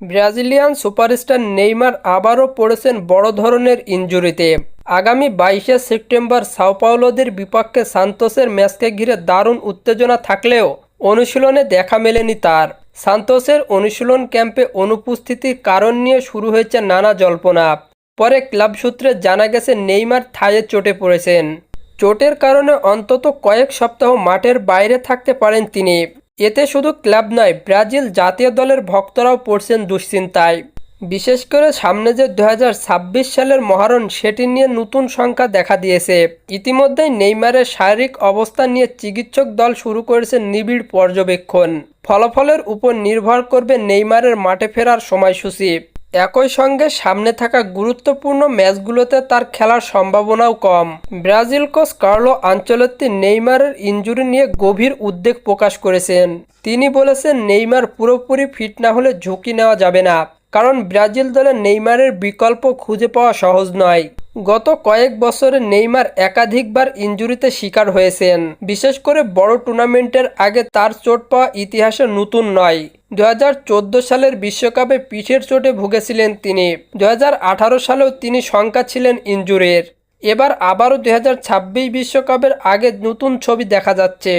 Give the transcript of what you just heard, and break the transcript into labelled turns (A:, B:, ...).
A: Brazilian superstar Neymar আবারও পড়েছেন বড় ধরনের ইনজুরিতে। আগামী বাইশে সেপ্টেম্বর সাওপাওলোদের বিপক্ষে সান্তোসের ম্যাচকে ঘিরে দারুণ উত্তেজনা থাকলেও অনুশীলনে দেখা মেলেনি তার। সান্তোসের অনুশীলন ক্যাম্পে অনুপস্থিতির কারণ নিয়ে শুরু হয়েছে নানা জল্পনা। পরে ক্লাব সূত্রে জানা গেছে, নেইমার থায়ে চোটে পড়েছেন। চোটের কারণে অন্তত কয়েক সপ্তাহ মাঠের বাইরে থাকতে পারেন তিনি। এতে শুধু ক্লাব নয়, ব্রাজিল জাতীয় দলের ভক্তরাও পড়ছেন দুশ্চিন্তায়। বিশেষ করে সামনে যে দু হাজার ছাব্বিশ সালের মহারণ, সেটি নিয়ে নতুন সংখ্যা দেখা দিয়েছে। ইতিমধ্যেই নেইমারের শারীরিক অবস্থা নিয়ে চিকিৎসক দল শুরু করেছে নিবিড় পর্যবেক্ষণ। ফলাফলের উপর নির্ভর করবে নেইমারের মাঠে ফেরার সময়সূচি। একই সঙ্গে সামনে থাকা গুরুত্বপূর্ণ ম্যাচগুলোতে তার খেলার সম্ভাবনাও কম। ব্রাজিল কোচ কার্লো আঞ্চলত্তি নেইমারের ইঞ্জুরি নিয়ে গভীর উদ্বেগ প্রকাশ করেছেন। তিনি বলেছেন, নেইমার পুরোপুরি ফিট না হলে ঝুঁকি নেওয়া যাবে না, কারণ ব্রাজিল দলে নেইমারের বিকল্প খুঁজে পাওয়া সহজ নয়। গত কয়েক বছরে নেইমার একাধিকবার ইনজুরিতে শিকার হয়েছেন। বিশেষ করে বড় টুর্নামেন্টের আগে তার চোট পাওয়া ইতিহাসে নতুন নয়। দু সালের বিশ্বকাপে পিঠের চোটে ভুগেছিলেন তিনি। দু হাজার আঠারো সালেও তিনি শঙ্কা ছিলেন ইনজুরির এবার আবারও দু বিশ্বকাপের আগে নতুন ছবি দেখা যাচ্ছে।